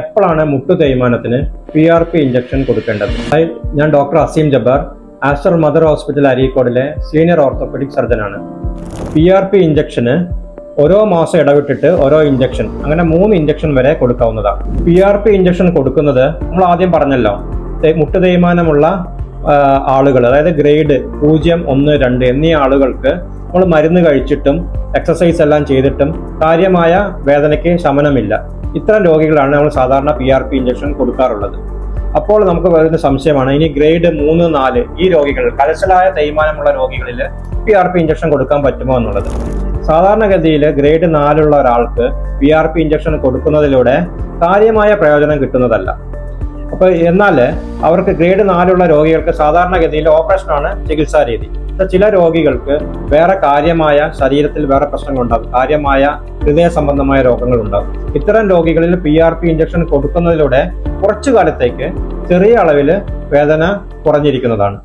എപ്പോഴാണ് മുട്ടു തേയ്മാനത്തിന് പി ആർ പി ഇഞ്ചക്ഷൻ കൊടുക്കേണ്ടത്? ഞാൻ doctor Azeem Jabbar Aster Mother Hospital അരീക്കോടിലെ senior orthopedic സർജനാണ് പി ആർ പി ഇഞ്ചക്ഷന് ഓരോ മാസം ഇടവിട്ടിട്ട് ഓരോ ഇഞ്ചക്ഷൻ അങ്ങനെ മൂന്ന് ഇഞ്ചക്ഷൻ വരെ കൊടുക്കാവുന്നതാണ്. പി ആർ പി ഇഞ്ചക്ഷൻ കൊടുക്കുന്നത് നമ്മൾ ആദ്യം പറഞ്ഞല്ലോ മുട്ടു തേയ്മാനമുള്ള ആളുകൾ അതായത് ഗ്രേഡ് പൂജ്യം ഒന്ന് രണ്ട് എന്നീ ആളുകൾക്ക് നമ്മൾ മരുന്ന് കഴിച്ചിട്ടും എക്സസൈസ് എല്ലാം ചെയ്തിട്ടും കാര്യമായ വേദനയ്ക്ക് ശമനമില്ല. ഇത്തരം രോഗികളാണ് നമ്മൾ സാധാരണ പി ആർ പി ഇഞ്ചക്ഷൻ കൊടുക്കാറുള്ളത്. അപ്പോൾ നമുക്ക് വരുന്ന സംശയമാണ് ഇനി ഗ്രേഡ് മൂന്ന് നാല് ഈ രോഗികൾ കലശലായ തേയ്മാനമുള്ള രോഗികളിൽ പി ആർ പി ഇഞ്ചക്ഷൻ കൊടുക്കാൻ പറ്റുമോ എന്നുള്ളത്. സാധാരണഗതിയിൽ ഗ്രേഡ് നാലുള്ള ഒരാൾക്ക് പി ആർ പി ഇഞ്ചക്ഷൻ കൊടുക്കുന്നതിലൂടെ കാര്യമായ പ്രയോജനം കിട്ടുന്നതല്ല. അപ്പൊ എന്നാൽ അവർക്ക് ഗ്രേഡ് നാലുള്ള രോഗികൾക്ക് സാധാരണഗതിയിൽ ഓപ്പറേഷനാണ് ചികിത്സാ രീതി. ചില രോഗികൾക്ക് വേറെ കാര്യമായ ശരീരത്തിൽ വേറെ പ്രശ്നങ്ങളുണ്ടാകും കാര്യമായ ഹൃദയ സംബന്ധമായ രോഗങ്ങൾ ഉണ്ടാകും. ഇത്തരം രോഗികളിൽ പി ആർ പി ഇഞ്ചക്ഷൻ കൊടുക്കുന്നതിലൂടെ കുറച്ചു കാലത്തേക്ക് ചെറിയ അളവിൽ വേദന കുറഞ്ഞിരിക്കുന്നതാണ്.